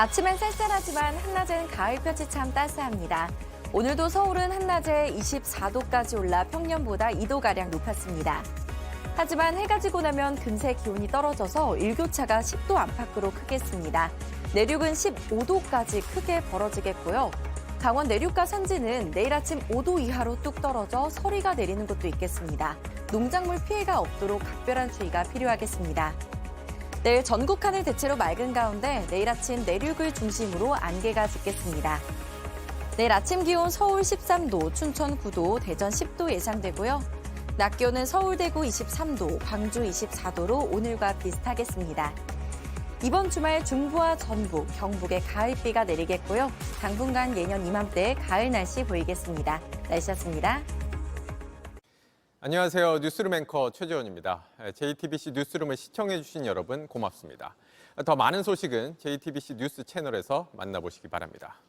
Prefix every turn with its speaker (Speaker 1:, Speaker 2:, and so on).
Speaker 1: 아침엔 쌀쌀하지만 한낮엔 가을볕이 참 따스합니다. 오늘도 서울은 한낮에 24도까지 올라 평년보다 2도가량 높았습니다. 하지만 해가 지고 나면 금세 기온이 떨어져서 일교차가 10도 안팎으로 크겠습니다. 내륙은 15도까지 크게 벌어지겠고요. 강원 내륙과 산지는 내일 아침 5도 이하로 뚝 떨어져 서리가 내리는 곳도 있겠습니다. 농작물 피해가 없도록 각별한 주의가 필요하겠습니다. 내일 전국 하늘 대체로 맑은 가운데 내일 아침 내륙을 중심으로 안개가 짙겠습니다. 내일 아침 기온 서울 13도, 춘천 9도, 대전 10도 예상되고요. 낮 기온은 서울 대구 23도, 광주 24도로 오늘과 비슷하겠습니다. 이번 주말 중부와 전북, 경북에 가을비가 내리겠고요. 당분간 예년 이맘때 가을 날씨 보이겠습니다. 날씨였습니다.
Speaker 2: 안녕하세요. 뉴스룸 앵커 최재원입니다. JTBC 뉴스룸을 시청해주신 여러분 고맙습니다. 더 많은 소식은 JTBC 뉴스 채널에서 만나보시기 바랍니다.